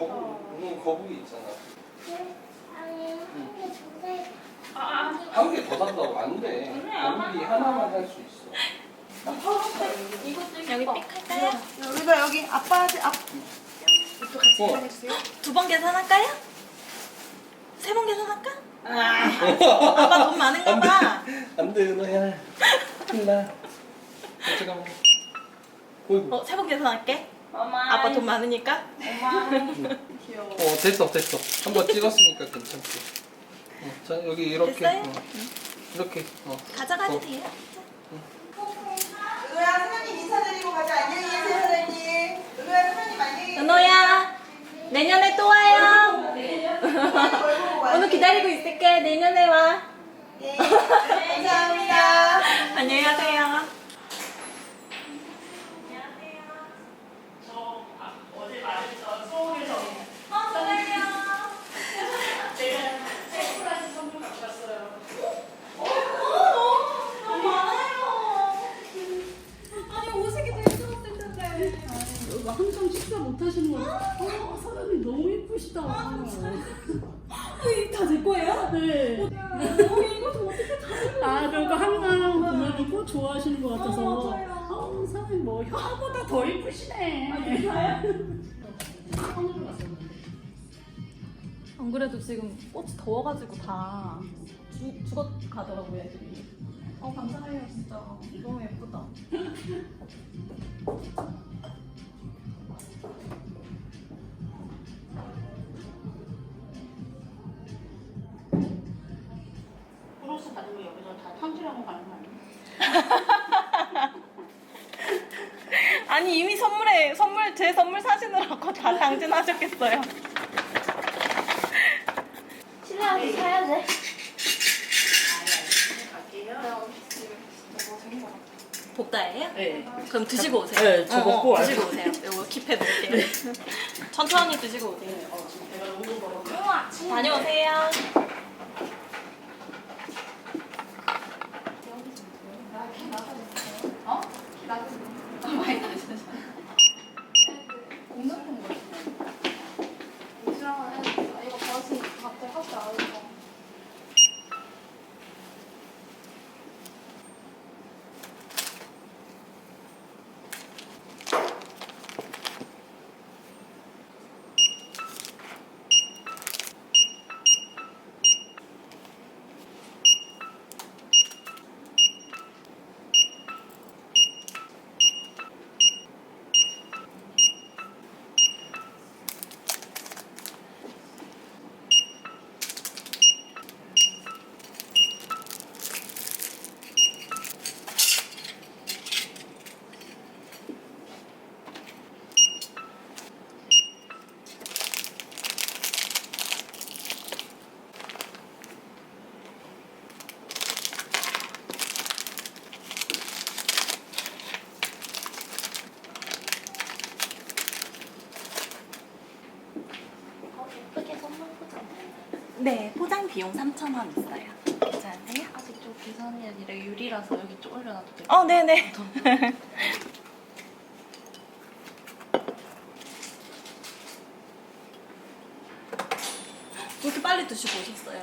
거 말고 이 거북, 응, 거북이 있잖아. 한 개 더 산다고 안 돼. 거북이 하나만 살수 있어. 여기 픽할까요? 여기가 여기 아빠한테 앞 어. 두 번 계산할까요? 세 번 계산할까? 아빠 돈 많은가 봐. 안 돼, 은호야. 큰일 나. 어, 잠깐만. 어이구. 어, 세 번 계산할게. 엄마. 아빠 돈 많으니까. 엄마. 귀여워. 어, 됐어, 됐어. 한 번 찍었으니까 괜찮지. 어, 자, 여기 이렇게. 됐어요? 어. 이렇게. 어. 가져가도 어. 돼요. 은호야 사장님 인사드리고 가자 안녕히 계세요 사장님 은호야 사장님 안녕히 계세요 은호야, 내년에 또 와요. 오늘 오늘 기다리고 있을게. 내년에 와. 네. 감사합니다 안녕히 가세요. 안 그래도 지금 꽃이 더워가지고 다 죽, 죽어 가더라고요, 애들이. 어, 감사해요, 진짜. 너무 예쁘다. 플러스 받으면 여기서 다 탕질하고 가는 거 아니에요? 아니, 이미 선물에, 선물, 제 선물 사시느라고 다 당진하셨겠어요. 신랑한테 사야 돼? 복다예요? 네. 그럼 드시고 오세요. 네, 저 먹고 와요. 드시고 오세요. 이거 킵해 놓을게요. 천천히 드시고 오세요. 어, 너무 벌어. 다녀오세요. 비용 3,000원 있어요. 괜찮으세요? 아직 좀 계산이 아니라 유리라서 여기 좀 올려놔도 돼. 어, 네네. 왜 이렇게 빨리 드시고 오셨어요?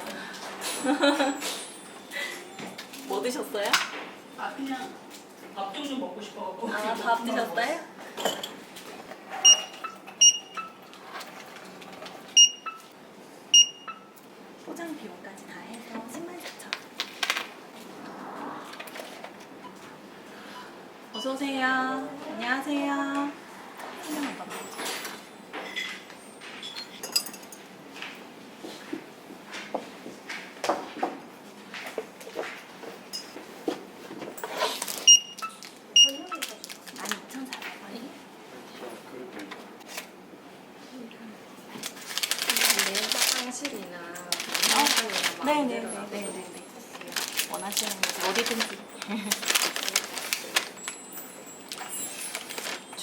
뭐 드셨어요? 아, 그냥 밥좀 먹고 싶어갖고. 아, 밥 드셨어요? 포장 비용까지 다 해서 10만 4천 어서 오세요. 안녕하세요. 한번만 더 먹어주세요. 아니 2,400원이? 화장실이나 아, 네네네네네. 원하시는 곳 어디든지.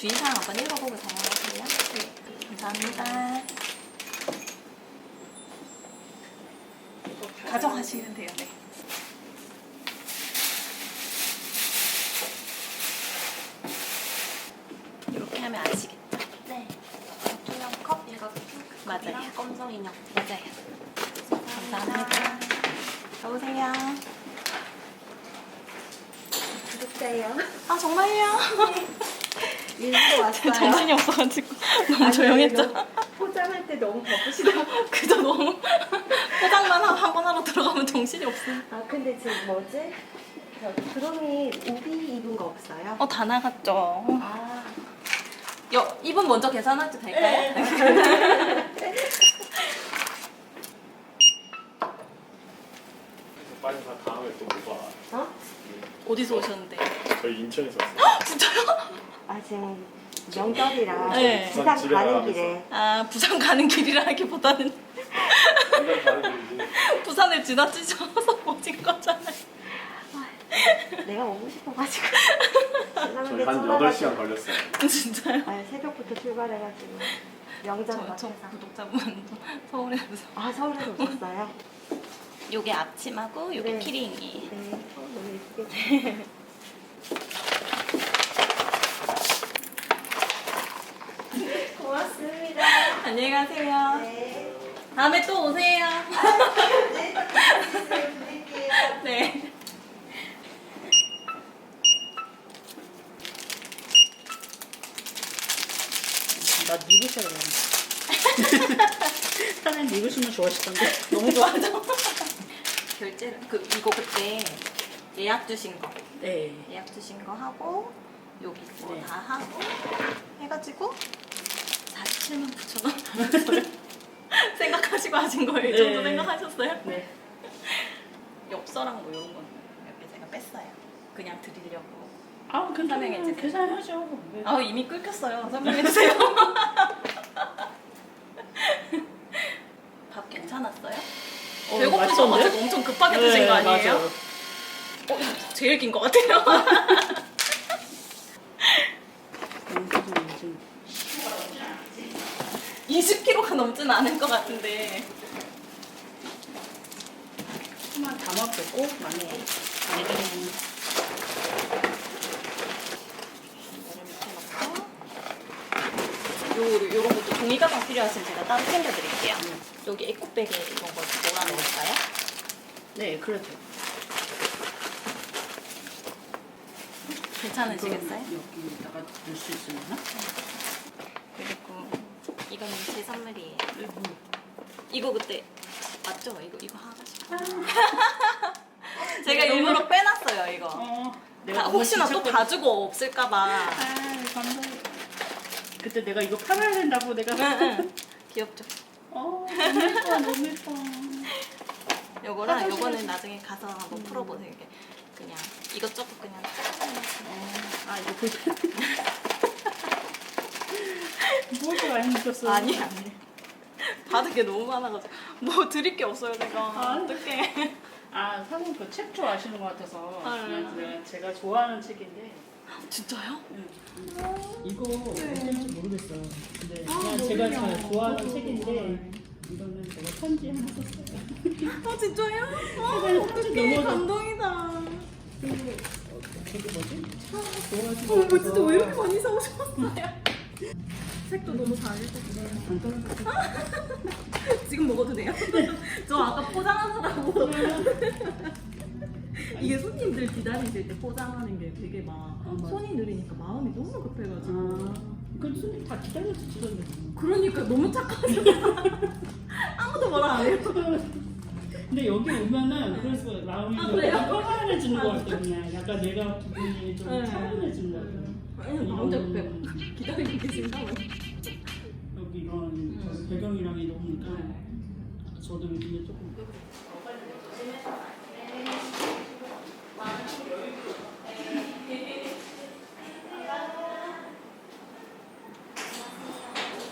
주의사항 한번 읽어보고 사용하세요. 네. 감사합니다. 가정하시면 돼요. 네. 이렇게 하면 아시겠죠? 네. 두명 컵, 얘가 핑크 맞아요. 검정 인형. 맞아요. 감사합니다. 여보세요. 구독자예요. 아 정말요? 네. 일부러 왔어요. 정신이 없어가지고 너무 조용했죠. 포장할 때 너무 바쁘시다. 그저 너무 포장만 한번 하러 들어가면 정신이 없어요. 아 근데 지금 뭐지? 저 드롬이 우비 입은 거 없어요? 어 다 나갔죠. 아 여 이분 먼저 계산해도 될까요? 빨리 가 다음에 또못 봐. 어? 어디서 오셨는데? 저희 인천에서 왔어요. 진짜요? 아 지금 명절이라 네. 부산 집에 가는. 길에 아 부산 가는 길이라기보다는. 부산을 지나치셔서 오신 거잖아요. 내가 오고 싶어가지고 저희 한 8시간 걸렸어요. 진짜요? 아 새벽부터 출발해가지고 명절 저, 저 맞춰서 구독자분도 서울에서 아 서울에서 오셨어요? 요게 앞치마고 요게 네. 키링이 네 어, 너무 예쁘게 고맙습니다 안녕히 가세요. 네 다음에 또 오세요. 네, 또 드릴게요 네. 나 입으셔야 되는데. 사장님 입으시면 좋아하시던데. 너무 좋아하죠? 결제 그 이거 그때 예약 주신 거 네. 예약 주신 거 하고 여기 거 네. 다 하고 해가지고 47만 9천 원 생각하시고 하신 거예요? 이 정도 네. 생각하셨어요? 네. 엽서랑 뭐 이런 건 이렇게 제가 뺐어요. 그냥 드리려고. 아, 괜찮아요. 주세요. 계산하죠. 네. 아 이미 끓였어요. 설명해 주세요. 밥 괜찮았어요? 어, 배고프셔가지고? 엄청 급하게 드신 거 아니에요? 맞아요. 어, 제일 긴것 같아요. 영수증 요즘 20kg가 넘지는 않을 것 같은데. 수만 담아보고 네. 많이 요, 요런 것도 종이 가방 필요하시면 제가 따로 챙겨드릴게요. 여기 에코백에 이런 거 몰아놓을까요? 네, 그래도 괜찮으시겠어요? 여기다가 넣을 수 있으려나? 이거는 제 선물이에요. 이거 그때 맞죠? 이거 이거 하나씩. 제가 일부러 빼놨어요 이거. 어. 다, 혹시나 또다 주고 없을까봐. 아, 감사해요. 그때 내가 이거 팔아야 된다고 내가. 귀엽죠? 어, 너무 예뻐, 너무 예뻐. 요거랑 화장실에서- 요거는 나중에 가서 한번 풀어보세요. 이게 그냥 이것저것 그냥. 어, 아, 이거 볼무 엇을 많이 느꼈어? 아니 아니. 받은 게 너무 많아가지고 뭐 드릴 게 없어요 제가. 아. 어떡해. 아, 사장님 그 책 좋아하시는 것 같아서 아, 네. 그래서 내가 제가 좋아하는 책인데 진짜요? 이거 어떨지 모르겠어요. 근데 아, 그냥 제가 잘 좋아하는 책인데 이거는 제가 편지 하나 썼어요. 아 진짜요? 아, 어떡해 넘어서 감동이다. 어, 되게 뭐지? 좋아하시는 어머 거 진짜 왜 이렇게 많이 사오셨어요? 책도 너무 잘 읽었어요. 지금 먹어도 돼요? 저 아까 포장하느라고 이게 손님들 기다리실 때 포장하는 게 되게 막 아, 맞아. 손이 느리니까 마음이 너무 급해가지고 아, 그 손님 다 기다려서 주던데. 그러니까 너무 착하죠 아무도 뭐라 안 해요 근데 여기 오면은 그래서 마음이 아, 좀 그래요? 편안해지는 것 같아 그냥 약간 내가 기분이 좀 네. 차분해지는 것 같아. 아니 혼자 급해 기다리고 계신다고 여기 이런 저 배경이랑이 너무니까 저도 요즘에 조금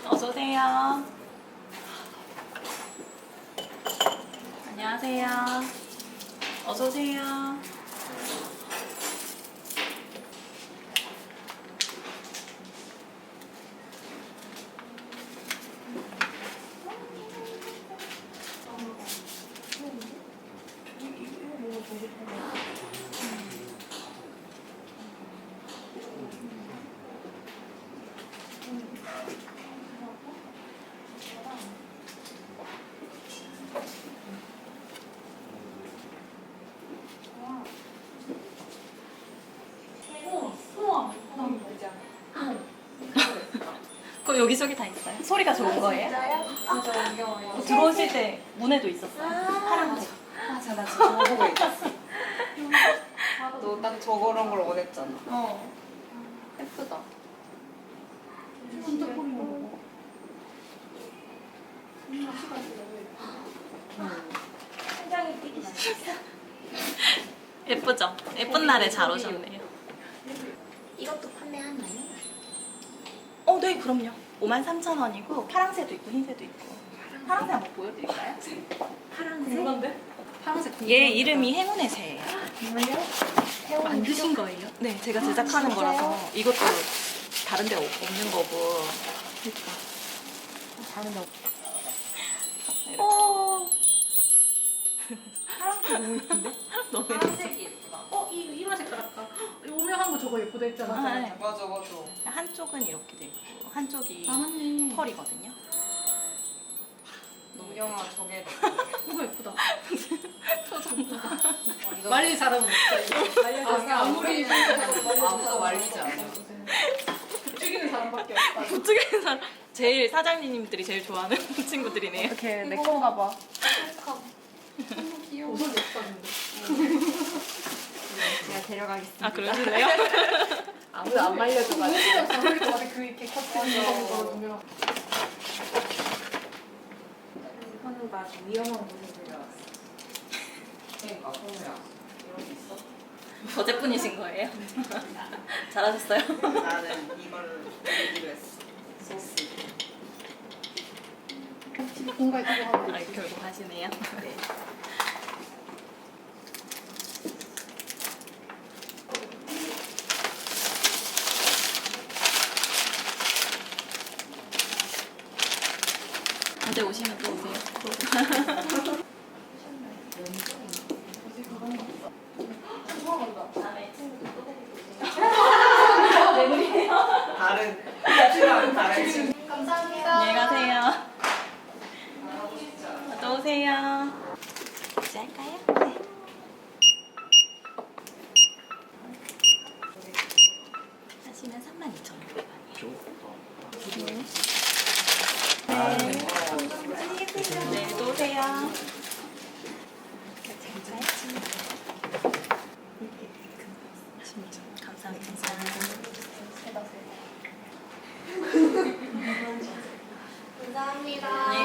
어서오세요. 안녕하세요. 어서오세요 여기저기 다 있어요. 소리가 좋은 거예요? 진짜 옮겨와요. 들어오실 때 문에도 있었어요. 파란색. 맞아 나 저거 보고 있었어. 너딱 저거런 걸 원했잖아. 어. 예쁘다. 진짜 폼이 먹어. 예쁘죠? 예쁜 날에 잘 오셨네요. 이것도 판매하나요? 어, 네, 그럼요. 53,000원이고 파랑새도 있고 흰새도 있고. 파랑새 한번 보여드릴까요? 파란색? 파란색 얘 이름이 행운의 새예요. 정말요? 만드신 거예요? 네, 제가 제작하는 진짜요? 거라서 이것도 다른 데 없는 거고. 그러니까. 다른 거. 어. 파랑새 너무 예쁜데? 너무 예쁜데? 파란색이 이 이런 색깔 아까 오명한 거 저거 예쁘다 했잖아. 아, 네. 맞아 맞아. 한쪽은 이렇게 돼 있고 한쪽이 아 맞네. 펄이거든요. 노경아 저게 이거 예쁘다. 완전 말리. 이거. 아, 아무리 아무도 말리지 않아. 죽이는 사람밖에 없다. 저쪽에 사람 제일 사장님들이 제일 좋아하는 친구들이네요. 이렇게 내 건가 봐. 귀여워. 옷을 못 봤는데. 제가 데려가겠습니다. 아 그러실래요? 아무도 안 말려줘가지고. 같아. 그 이렇게 커튼 이런 거 걸어두면. 이거는 나 위험한 곳에 데려왔어. 그러니까 소미야 이런 게 있어? 어제뿐이신 거예요? 잘하셨어요. 나는 이걸 드리기로 했어. 소스. 공간에 들어가고 아, 결국 하시네요. 네. 오시면 또 오세요. 다른 다른 친감사합니다. 안녕히 가세요. 또 오세요. 이제 할까요? 네. 하시면 32,500원이에요. 네, 또 오세요. 진짜 감사합니다. 감사합니다. 안녕히 가세요.